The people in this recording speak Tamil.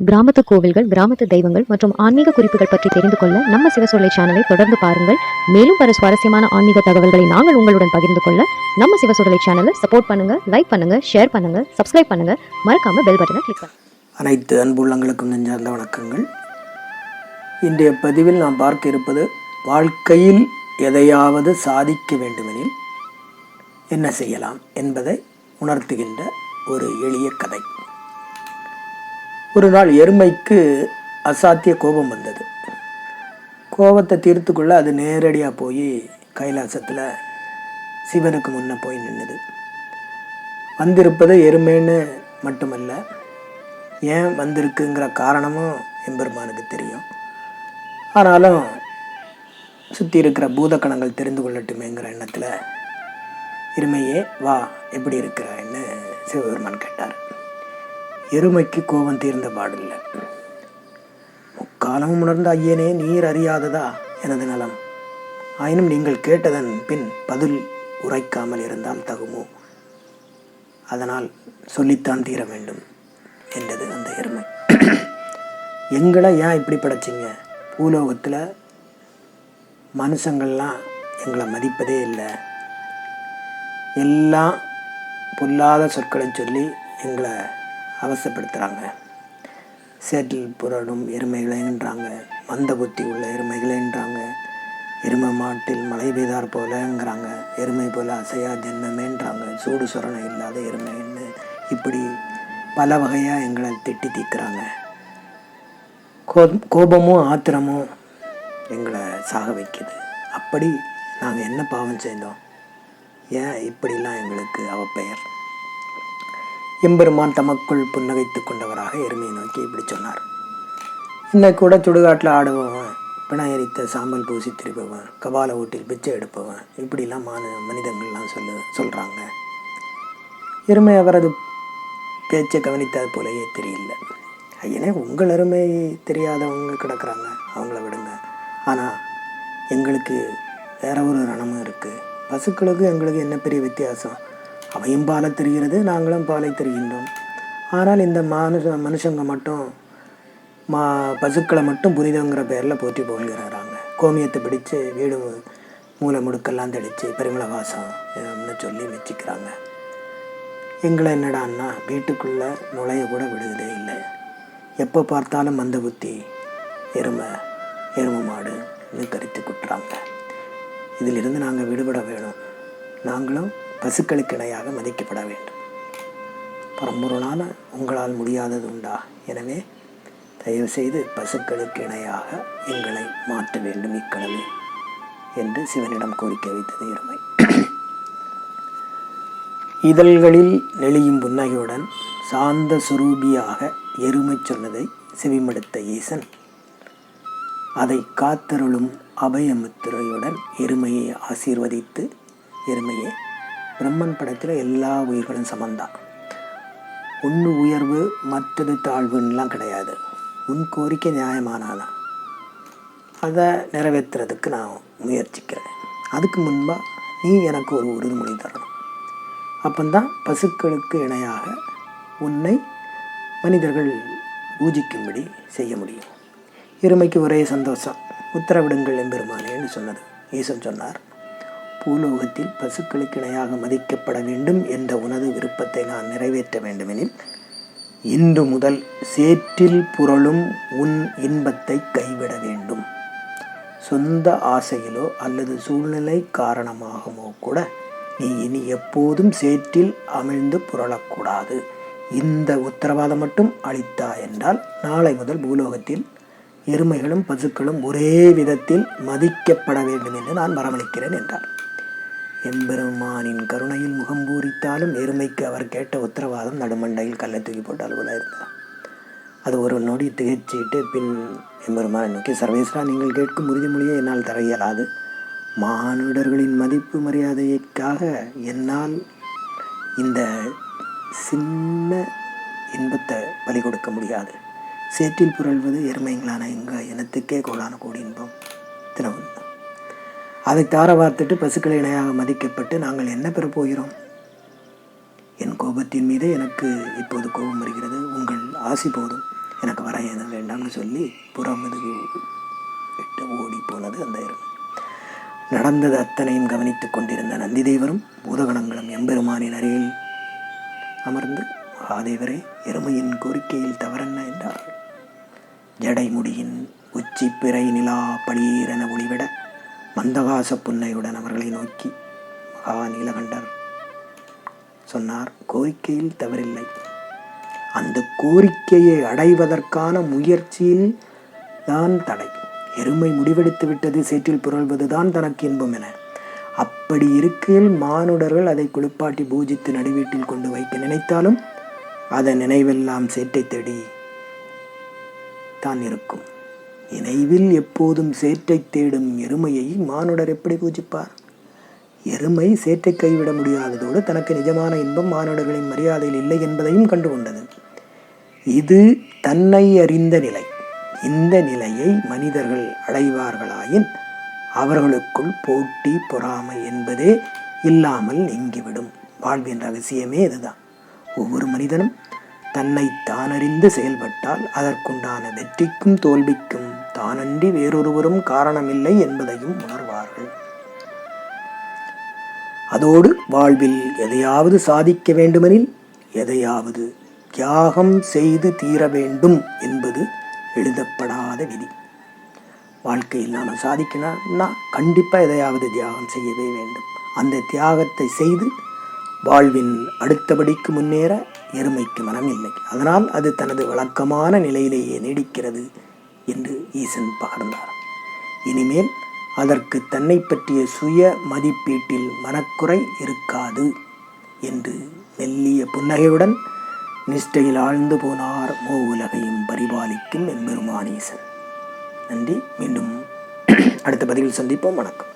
கிராமத்து கோவில்கள் கிராமத்து தெய்வங்கள் மற்றும் ஆன்மீக குறிப்புகள் பற்றி தெரிந்து கொள்ள நம்ம சிவசொல்லை சேனலை தொடர்ந்து பாருங்கள். மேலும் பல சுவாரஸ்யமான ஆன்மீக தகவல்களை நாங்கள் உங்களுடன் பகிர்ந்து கொள்ள நம்ம சிவசொல்லை சேனலை சப்போர்ட் பண்ணுங்க லைக் பண்ணுங்க ஷேர் பண்ணுங்க சப்ஸ்கிரைப் பண்ணுங்க. மறக்காம பெல் பட்டனை கிளிக் பண்ணுங்க. அனைத்து அன்புள்ளங்களுக்கும் நெஞ்சார்ந்த வணக்கங்கள். இன்றைய பதிவில் நாம் பார்க்க இருப்பது வாழ்க்கையில் எதையாவது சாதிக்க வேண்டுமெனில் என்ன செய்யலாம் என்பதை உணர்த்துகின்ற ஒரு எளிய கதை. ஒரு நாள் எருமைக்கு அசாத்திய கோபம் வந்தது. கோபத்தை தீர்த்துக்குள்ள அது நேரடியாக போய் கைலாசத்தில் சிவனுக்கு முன்னே போய் நின்றுது வந்திருப்பது எருமைன்னு மட்டுமல்ல ஏன் வந்திருக்குங்கிற காரணமும் எம்பெருமானுக்கு தெரியும். ஆனாலும் சுற்றி இருக்கிற பூதக்கணங்கள் தெரிந்து கொள்ளட்டுமேங்கிற எண்ணத்தில் எருமையே வா எப்படி இருக்கிறான்னு சிவபெருமான் கேட்டார். எருமைக்கு கோபம் தீர்ந்த பாடில்லை முக்காலமும் உணர்ந்த ஐயனே நீர் அறியாததா எனது நலம். ஆயினும் நீங்கள் கேட்டதன் பின் பதில் உரைக்காமல் இருந்தால் தகுமோ? அதனால் சொல்லித்தான் தீர வேண்டும் என்றது அந்த எருமை. எங்களை ஏன் இப்படி படைச்சிங்க? பூலோகத்தில் மனுஷங்கள்லாம் எங்களை மதிப்பதே இல்லை. எல்லாம் பொல்லாத சொற்களை சொல்லி எங்களை அவசப்படுத்துகிறாங்க சேற்றில் புரடும் எருமைகளேன்றாங்க. மந்த புத்தி உள்ள எருமைகளேன்றாங்க. எருமை மாட்டில் மழை பெய்தார் போலங்கிறாங்க. எருமை போல அசையா ஜென்மமேன்றாங்க. சூடு சுரணை இல்லாத எருமைன்னு இப்படி பல வகையாக எங்களை திட்டி தீர்க்குறாங்க. கோ கோபமும் ஆத்திரமும் எங்களை சாக வைக்குது. அப்படி நாங்கள் என்ன பாவம் செய்தோம்? ஏன் இப்படிலாம் எங்களுக்கு அவப்பெயர்? எம்பெருமான் தமக்குள் புன்னகைத்து கொண்டவராக எருமையை நோக்கி இப்படி சொன்னார். இன்னைக்கு கூட சுடுகாட்டில் ஆடுபவன் பிணாயரித்த சாம்பல் பூசி திரிபவன் கபால ஓட்டில் பிச்சை எடுப்பவன் இப்படிலாம் மான மனிதங்கள்லாம் சொல்லு சொல்கிறாங்க எருமை அவரது பேச்சை கவனித்தது போலயே தெரியல. ஐயனே உங்கள் அருமை தெரியாதவங்க கிடக்குறாங்க அவங்கள விடுங்க. ஆனால் எங்களுக்கு வேற ஒரு ரணமும் இருக்குது பசுக்களுக்கு எங்களுக்கு என்ன பெரிய வித்தியாசம்? அவையும் பாலை தெரிகிறது நாங்களும் பாலை தெரிகின்றோம். ஆனால் இந்த மனுஷ மனுஷங்க மட்டும் மா பசுக்களை மட்டும் புனிதங்கிற பேரில் போற்றி புகழ்கிறாராங்க. கோமியத்தை பிடிச்சு வீடு மூளை முடுக்கெல்லாம் தெளித்து பெருமிள வாசம்னு சொல்லி வச்சுக்கிறாங்க. எங்களை என்னடான்னா வீட்டுக்குள்ளே நுழைய கூட விடுதலே இல்லை. எப்போ பார்த்தாலும் மந்த புத்தி எருமை எருமை மாடுன்னு கருத்து குட்டுறாங்க. இதிலிருந்து நாங்கள் விடுபட வேணும். நாங்களும் பசுக்களுக்கு இணையாக மதிக்கப்பட வேண்டும். பரம்பொருளால் உங்களால் முடியாதது உண்டா? எனவே தயவு செய்து பசுக்களுக்கு இணையாக எங்களை மாற்ற வேண்டும் இக்கடலில் என்று சிவனிடம் கோரிக்கை வைத்தது எருமை. இதழ்களில் நெளியும் புன்னகையுடன் சாந்த சுரூபியாக எருமை சொன்னதை செவிமடுத்த ஈசன் அதை காத்தருளும் அபயமுத்திரையுடன் எருமையை ஆசீர்வதித்து எருமையை பிரம்மன் படத்தில் எல்லா உயிர்களும் சமந்தான் ஒன்று உயர்வு மற்றது தாழ்வுன்னெலாம் கிடையாது. உன் கோரிக்கை நியாயமானாதான். அதை நிறைவேற்றுறதுக்கு நான் முயற்சிக்கிறேன். அதுக்கு முன்பாக நீ எனக்கு ஒரு உறுதிமொழி தரணும். அப்பந்தான் பசுக்களுக்கு இணையாக உன்னை மனிதர்கள் பூஜிக்கும்படி செய்ய முடியும். எருமைக்கு ஒரே சந்தோஷம். உத்தரவிடுங்கள் எம்பெருமானேன்னு சொன்னது. ஈசன் சொன்னார். பூலோகத்தில் பசுக்களுக்கு இணையாக மதிக்கப்பட வேண்டும் என்ற உனது விருப்பத்தை நான் நிறைவேற்ற வேண்டுமெனில் இன்று முதல் சேற்றில் புரளும் உன் இன்பத்தை கைவிட வேண்டும். சொந்த ஆசையிலோ அல்லது சூழ்நிலை காரணமாகவோ கூட நீ இனி எப்போதும் சேற்றில் அமிழ்ந்து புரளக்கூடாது. இந்த உத்தரவாதம் மட்டும் அளித்தா என்றால் நாளை முதல் பூலோகத்தில் எருமைகளும் பசுக்களும் ஒரே விதத்தில் மதிக்கப்பட வேண்டும் என்று நான் வரமளிக்கிறேன் என்றார். எம்பெருமானின் கருணையில் முகம் பூரித்தாலும் எருமைக்கு அவர் கேட்ட உத்தரவாதம் நடுமண்டையில் கல்லை தூக்கி போட்டால் போல இருந்தார் அது ஒரு நொடி திகைச்சிட்டு பின் எம்பெருமான் நோக்கி சர்வேஸ்வரா நீங்கள் கேட்கும் உறுதிமொழியை என்னால் தர இயலாது. மானுடர்களின் மதிப்பு மரியாதைக்காக என்னால் இந்த சின்ன இன்பத்தை பலி கொடுக்க முடியாது. சேற்றில் புரள்வது எருமைங்களான எங்கள் இனத்துக்கே கோடான கோடி இன்பம். தினமும். அதை தார வார்த்துட்டு பசுக்களை இணையாக மதிக்கப்பட்டு நாங்கள் என்ன பெறப் போகிறோம்? என் கோபத்தின் மீது எனக்கு இப்போது கோபம் வருகிறது. உங்கள் ஆசி போதும். எனக்கு வர எதுவும் வேண்டாம்னு சொல்லி புறமுதுகு விட்டு ஓடி போனது அந்த எருமை நடந்தது அத்தனையும் கவனித்துக் கொண்டிருந்த நந்திதேவரும் பூதகணங்களும் எம்பெருமானின் அருகில் அமர்ந்து மகாதேவரே எருமையின் கோரிக்கையில் தவறென்ன என்றார் ஜடைமுடியின் உச்சி பிறை நிலா பளீரென ஒளிவிட மந்தகாச புன்னையுடன் அவர்களை நோக்கி மகா நீலகண்டர் சொன்னார் கோரிக்கையில் தவறில்லை. அந்த கோரிக்கையை அடைவதற்கான முயற்சியில் தான் தடை. எருமை முடிவெடுத்து விட்டது சேற்றில் புரள்வதுதான் தனக்கு இன்பம் என. அப்படி இருக்கையில் மானுடர்கள் அதை குளிப்பாட்டி பூஜித்து நடுவீட்டில் கொண்டு வைக்க நினைத்தாலும் அதன் நினைவெல்லாம் சேற்றை தேடி தான் இருக்கும். இணைவில் எப்போதும் சேற்றை தேடும் எருமையை மானுடர் எப்படி பூஜிப்பார்? எருமை சேற்றை கைவிட முடியாததோடு தனக்கு நிஜமான இன்பம் மானுடர்களின் மரியாதையில் இல்லை என்பதையும் கண்டுகொண்டது. இது தன்னை அறிந்த நிலை. இந்த நிலையை மனிதர்கள் அடைவார்களாயின் அவர்களுக்குள் போட்டி பொறாமை என்பதே இல்லாமல் நீங்கிவிடும். வாழ்வின் ரகசியமே இதுதான். ஒவ்வொரு மனிதனும் தன்னை தானறிந்து செயல்பட்டால் அதற்குண்டான வெற்றிக்கும் தோல்விக்கும் தானன்றி வேறொருவரும் காரணமில்லை என்பதையும் உணர்வார்கள். அதோடு வாழ்வில் எதையாவது சாதிக்க வேண்டுமெனில் எதையாவது தியாகம் செய்து தீர வேண்டும் என்பது எழுதப்படாத விதி. வாழ்க்கையில் நாம் சாதிக்கணும்னா கண்டிப்பாக எதையாவது தியாகம் செய்யவே வேண்டும். அந்த தியாகத்தை செய்து வாழ்வின் அடுத்தபடிக்கு முன்னேற எருமைக்கு மனம் இல்லை. அதனால் அது தனது வழக்கமான நிலையிலேயே நீடிக்கிறது. என்று ஈசன் பகர்ந்தார். இனிமேல் அதற்கு தன்னை பற்றிய சுய மதிப்பீட்டில் மனக்குறை இருக்காது என்று மெல்லிய புன்னகையுடன் நிஷ்டையில் ஆழ்ந்து போனார் மோ உலகையும் பரிபாலிக்கும் எம்பெருமானீசன் நன்றி. மீண்டும் அடுத்த பதிவில் சந்திப்போம். வணக்கம்.